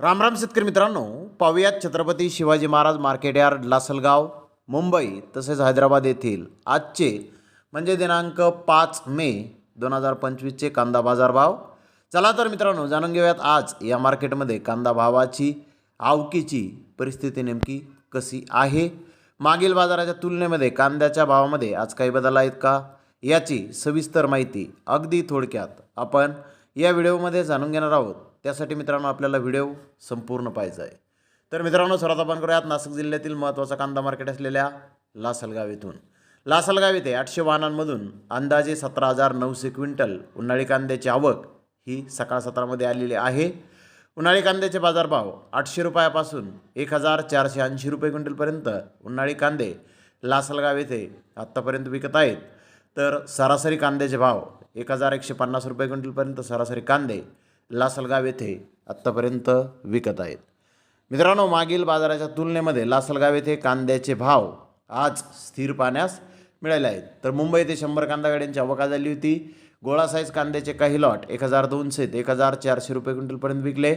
राम राम शेतकरी मित्रांनो पाहुयात छत्रपती शिवाजी महाराज मार्केट यार्ड लासलगाव मुंबई तसेच हैदराबाद येथील आजचे म्हणजे दिनांक पाच मे दोन हजार पंचवीसचे कांदा बाजार भाव. चला तर मित्रांनो जाणून घेऊयात आज या मार्केटमध्ये कांदा भावाची आवकीची परिस्थिती नेमकी कशी आहे? मागील बाजाराच्या तुलनेमध्ये कांद्याच्या भावामध्ये आज काही बदल आहेत का? याची सविस्तर माहिती अगदी थोडक्यात आपण या व्हिडिओमध्ये जाणून घेणार आहोत. त्यासाठी मित्रांनो आपल्याला व्हिडिओ संपूर्ण पाहायचा आहे. तर मित्रांनो सर्वात आपण करूयात. नाशिक जिल्ह्यातील महत्त्वाचा कांदा मार्केट असलेल्या लासलगाव येथून लासलगाव येथे आठशे वाहनांमधून अंदाजे सतरा हजार नऊशे क्विंटल उन्हाळी कांद्याची आवक ही सकाळ सत्रामध्ये आलेली आहे. उन्हाळी कांद्याचे बाजारभाव आठशे रुपयापासून एक हजार चारशे ऐंशी रुपये क्विंटलपर्यंत उन्हाळी कांदे लासलगाव येथे आत्तापर्यंत विकत आहेत. तर सरासरी कांद्याचे भाव एक हजार एकशे पन्नास रुपये क्विंटलपर्यंत सरासरी कांदे लासलगाव येथे आत्तापर्यंत विकत आहेत. मित्रांनो मागील बाजाराच्या तुलनेमध्ये लासलगाव येथे कांद्याचे भाव आज स्थिर पाहण्यास मिळाले आहेत. तर मुंबई येथे शंभर कांदा गाड्यांची आवका झाली होती. गोळा साईज कांद्याचे काही लॉट एक हजार दोनशे ते एक हजार चारशे रुपये क्विंटलपर्यंत विकले.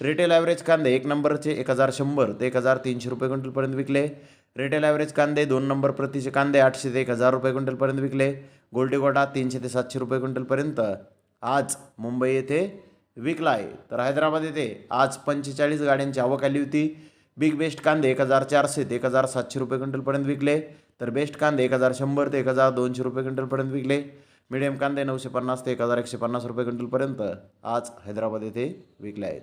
रिटेल ॲव्हरेज कांदे एक नंबरचे एक हजार शंभर ते एक हजार तीनशे रुपये क्विंटलपर्यंत विकले. रिटेल ॲव्हरेज कांदे दोन नंबर प्रतीचे कांदे आठशे ते एक हजार रुपये क्विंटलपर्यंत विकले. गोल्डीगोडा तीनशे ते सातशे रुपये क्विंटलपर्यंत आज मुंबई येथे विकला आहे तर हैदराबाद येथे आज पंचेचाळीस गाड्यांची आवक आली होती. बिग बेस्ट कांदे एक हजार चारशे ते एक हजार सातशे रुपये क्विंटलपर्यंत विकले. तर बेस्ट कांदे एक हजार शंभर ते एक हजार दोनशे रुपये क्विंटलपर्यंत विकले. मिडियम कांदे नऊशे पन्नास ते एक हजार एकशे पन्नास रुपये क्विंटलपर्यंत आज हैदराबाद येथे विकले आहेत.